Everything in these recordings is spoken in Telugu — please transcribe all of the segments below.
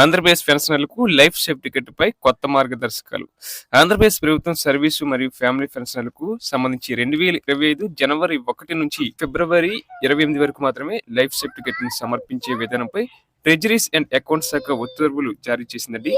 ఆంధ్రప్రదేశ్ పెన్షనర్లకు లైఫ్ సర్టిఫికెట్ పై కొత్త మార్గదర్శకాలు. ఆంధ్రప్రదేశ్ ప్రభుత్వం సర్వీసు మరియు ఫ్యామిలీ పెన్షనర్లకు సంబంధించి రెండు వేల ఇరవై ఐదు జనవరి ఒకటి నుంచి ఫిబ్రవరి ఇరవై ఎనిమిది వరకు మాత్రమే లైఫ్ సర్టిఫికెట్ని సమర్పించే విధానంపై ట్రెజరీస్ అండ్ అకౌంట్ శాఖ ఉత్తర్వులు జారీ చేసిందండి.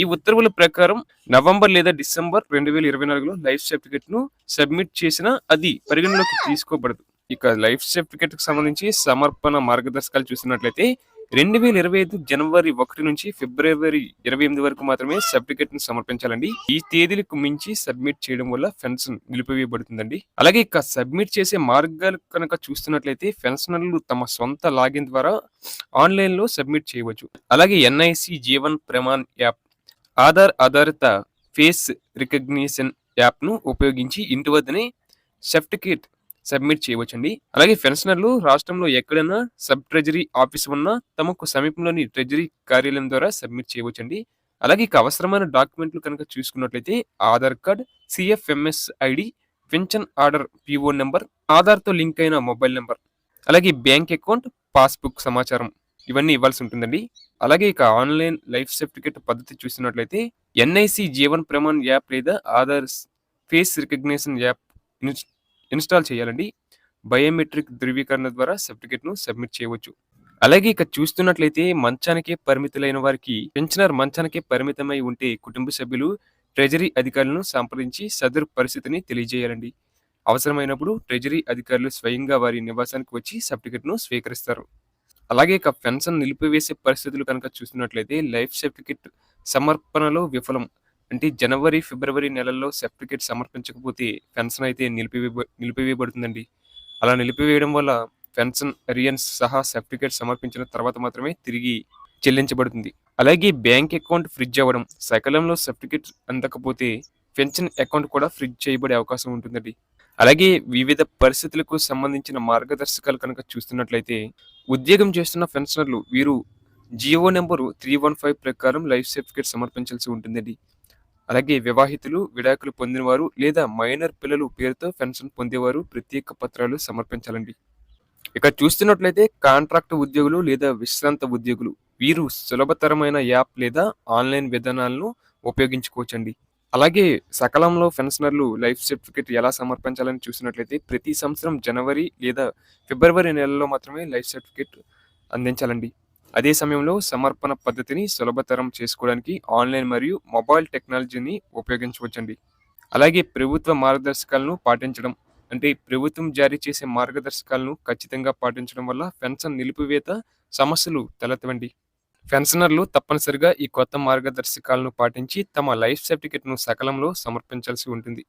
ఈ ఉత్తర్వుల ప్రకారం నవంబర్ లేదా డిసెంబర్ రెండు వేల ఇరవై నాలుగులో లైఫ్ సర్టిఫికెట్ను సబ్మిట్ చేసినా అది పరిగణలోకి తీసుకోబడదు. ఇక లైఫ్ సర్టిఫికెట్కు కి సంబంధించి సమర్పణ మార్గదర్శకాలు చూసినట్లయితే రెండు వేల ఇరవై ఐదు జనవరి ఒకటి నుంచి ఫిబ్రవరి ఇరవై ఎనిమిది వరకు మాత్రమే సర్టిఫికెట్ను సమర్పించాలండి. ఈ తేదీలకు మించి సబ్మిట్ చేయడం వల్ల పెన్షన్ నిలిపివేయబడుతుందండి. అలాగే ఇక సబ్మిట్ చేసే మార్గాలు కనుక చూస్తున్నట్లయితే పెన్షనర్లు తమ సొంత లాగిన్ ద్వారా ఆన్లైన్లో సబ్మిట్ చేయవచ్చు. అలాగే ఎన్ఐసి జీవన్ ప్రమాణ్ యాప్ ఆధార్ ఆధారిత ఫేస్ రికగ్నిషన్ యాప్ను ఉపయోగించి ఇంటి వద్దనే సర్టిఫికేట్ సబ్మిట్ చేయవచ్చండి. అలాగే పెన్షనర్లు రాష్ట్రంలో ఎక్కడైనా సబ్ ట్రెజరీ ఆఫీస్ ఉన్నా తమకు సమీపంలోని ట్రెజరీ కార్యాలయం ద్వారా సబ్మిట్ చేయవచ్చండి. అలాగే ఇక అవసరమైన డాక్యుమెంట్లు కనుక చూసుకున్నట్లయితే Aadhaar card CFMS ID pension order PO number ఆధార్తో లింక్ అయిన మొబైల్ నెంబర్ అలాగే బ్యాంక్ అకౌంట్ పాస్బుక్ సమాచారం ఇవన్నీ ఇవ్వాల్సి ఉంటుందండి. అలాగే ఇక ఆన్లైన్ లైఫ్ సర్టిఫికేట్ పద్ధతి చూసినట్లయితే ఎన్ఐసి జీవన్ ప్రమాణ్ యాప్ లేదా Aadhaar face recognition app install చేయాలండి. బయోమెట్రిక్ ధృవీకరణ ద్వారా సర్టిఫికేట్ను సబ్మిట్ చేయవచ్చు. అలాగే ఇక చూస్తున్నట్లయితే మంచానికే పరిమితులైన వారికి పెన్షనర్ మంచానికే పరిమితమై ఉంటే కుటుంబ సభ్యులు ట్రెజరీ అధికారులను సంప్రదించి సదరు పరిస్థితిని తెలియజేయాలండి. అవసరమైనప్పుడు ట్రెజరీ అధికారులు స్వయంగా వారి నివాసానికి వచ్చి సర్టిఫికెట్ను స్వీకరిస్తారు. అలాగే ఇక పెన్షన్ నిలిపివేసే పరిస్థితులు కనుక చూస్తున్నట్లయితే లైఫ్ సర్టిఫికేట్ సమర్పణలో విఫలం. అంటే జనవరి ఫిబ్రవరి నెలల్లో సర్టిఫికేట్ సమర్పించకపోతే పెన్షన్ అయితే నిలిపివే నిలిపివేయబడుతుందండి. అలా నిలిపివేయడం వల్ల పెన్షన్ అరియన్స్ సహా సర్టిఫికేట్ సమర్పించిన తర్వాత మాత్రమే తిరిగి చెల్లించబడుతుంది. అలాగే బ్యాంక్ అకౌంట్ ఫ్రిడ్జ్ అవ్వడం సకాలంలో సర్టిఫికేట్ అందకపోతే పెన్షన్ అకౌంట్ కూడా ఫ్రిడ్జ్ చేయబడే అవకాశం ఉంటుందండి. అలాగే వివిధ పరిస్థితులకు సంబంధించిన మార్గదర్శకాలు కనుక చూస్తున్నట్లయితే ఉద్యోగం చేస్తున్న పెన్షనర్లు వీరు GO number three one five ప్రకారం లైఫ్ సర్టిఫికేట్ సమర్పించాల్సి ఉంటుందండి. అలాగే వివాహితులు విడాకులు పొందినవారు లేదా మైనర్ పిల్లలు పేరుతో పెన్షన్ పొందేవారు ప్రత్యేక పత్రాలు సమర్పించాలండి. ఇక చూస్తున్నట్లయితే కాంట్రాక్ట్ ఉద్యోగులు లేదా విశ్రాంత ఉద్యోగులు వీరు సులభతరమైన యాప్ లేదా ఆన్లైన్ విధానాలను ఉపయోగించుకోవచ్చండి. అలాగే సకాలంలో పెన్షనర్లు లైఫ్ సర్టిఫికేట్ ఎలా సమర్పించాలని చూసినట్లయితే ప్రతి సంవత్సరం జనవరి లేదా ఫిబ్రవరి నెలలో మాత్రమే లైఫ్ సర్టిఫికేట్ అందించాలండి. అదే సమయంలో సమర్పణ పద్ధతిని సులభతరం చేసుకోవడానికి ఆన్లైన్ మరియు మొబైల్ టెక్నాలజీని ఉపయోగించవచ్చండి. అలాగే ప్రభుత్వ మార్గదర్శకాలను పాటించడం అంటే ప్రభుత్వం జారీ చేసే మార్గదర్శకాలను ఖచ్చితంగా పాటించడం వల్ల పెన్షన్ నిలిపివేత సమస్యలు తలెత్తవండి. పెన్షనర్లు తప్పనిసరిగా ఈ కొత్త మార్గదర్శకాలను పాటించి తమ లైఫ్ సర్టిఫికేట్ను సకాలంలో సమర్పించాల్సి ఉంటుంది.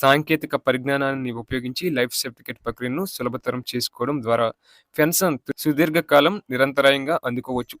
సాంకేతిక పరిజ్ఞానాన్ని ఉపయోగించి లైఫ్ సర్టిఫికేట్ ప్రక్రియను సులభతరం చేసుకోవడం ద్వారా పెన్షన్ సుదీర్ఘకాలం నిరంతరాయంగా అందుకోవచ్చు.